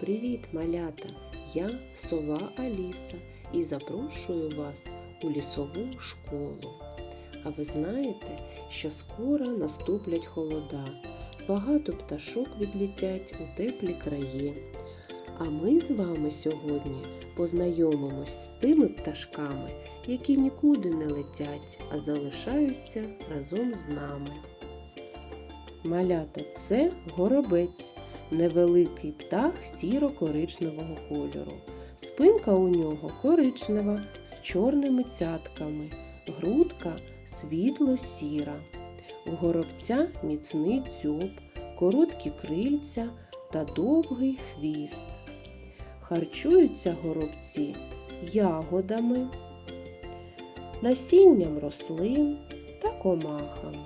Привіт, малята! Я сова Аліса і запрошую вас у лісову школу. А ви знаєте, що скоро наступлять холода. Багато пташок відлітять у теплі краї. А ми з вами сьогодні познайомимось з тими пташками, які нікуди не летять, а залишаються разом з нами. Малята це горобець, невеликий птах сіро-коричневого кольору. Спинка у нього коричнева з чорними цятками, грудка світло-сіра. У горобця міцний дзьоб, короткі крильця та довгий хвіст. Харчуються горобці ягодами, насінням рослин та комахами.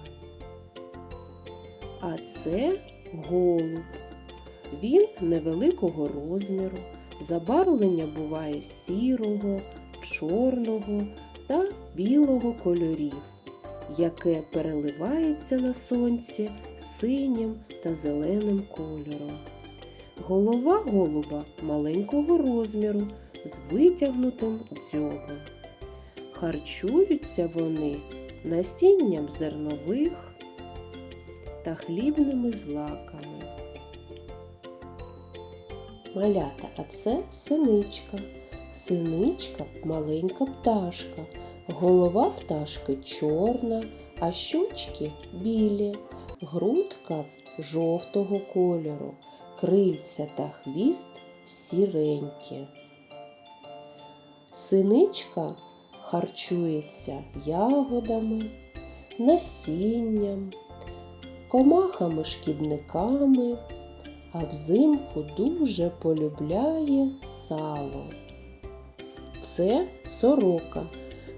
А це голуб. Він невеликого розміру, забарвлення буває сірого, чорного та білого кольорів, яке переливається на сонці синім та зеленим кольором. Голова голуба маленького розміру з витягнутим дзьобом. Харчуються вони насінням зернових та хлібними злаками. Малята, а це синичка. Синичка маленька пташка. Голова пташки чорна, а щочки білі, грудка жовтого кольору, крильця та хвіст сіренькі. Синичка харчується ягодами, насінням, комахами-шкідниками, а взимку дуже полюбляє сало. Це сорока,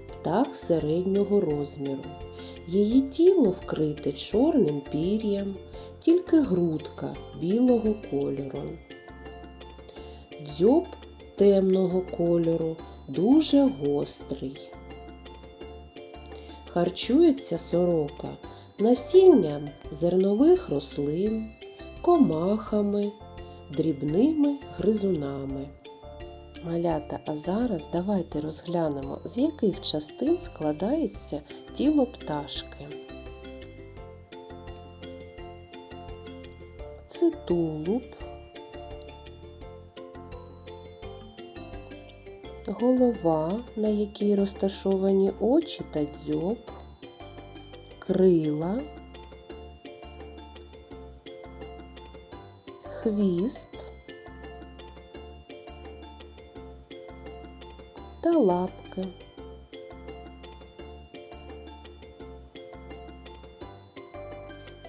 птах середнього розміру. Її тіло вкрите чорним пір'ям, тільки грудка білого кольору. Дзьоб темного кольору дуже гострий. Харчується сорока насінням зернових рослин, комахами, дрібними гризунами. Малята, а зараз давайте розглянемо, з яких частин складається тіло пташки. Це тулуб, голова, на якій розташовані очі та дзьоб, крила, хвіст та лапки.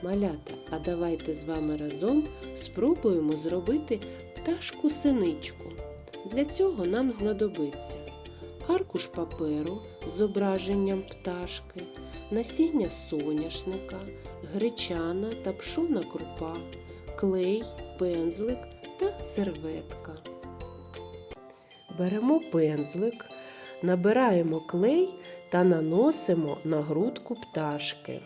Малята, а давайте з вами разом спробуємо зробити пташку синичку. Для цього нам знадобиться аркуш паперу з зображенням пташки, насіння соняшника, гречана та пшона крупа, клей, пензлик та серветка. Беремо пензлик, набираємо клей та наносимо на грудку пташки.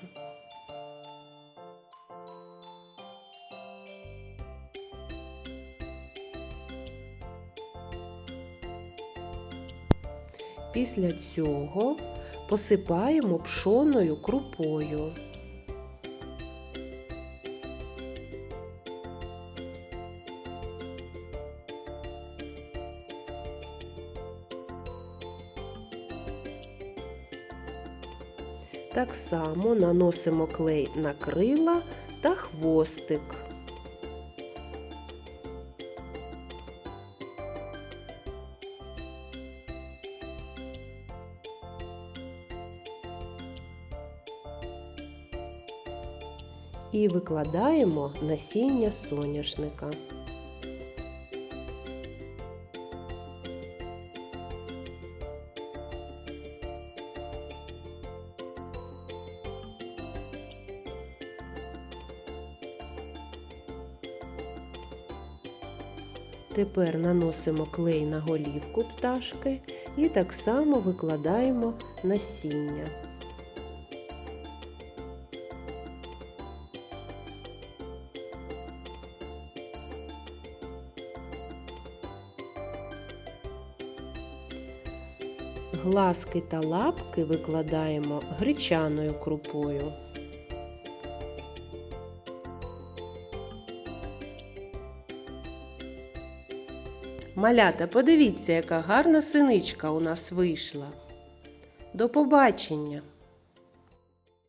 Після цього посипаємо пшоною крупою. Так само наносимо клей на крила та хвостик. І викладаємо насіння соняшника. Тепер наносимо клей на голівку пташки і так само викладаємо насіння. Глазки та лапки викладаємо гречаною крупою. Малята, подивіться, яка гарна синичка у нас вийшла. До побачення!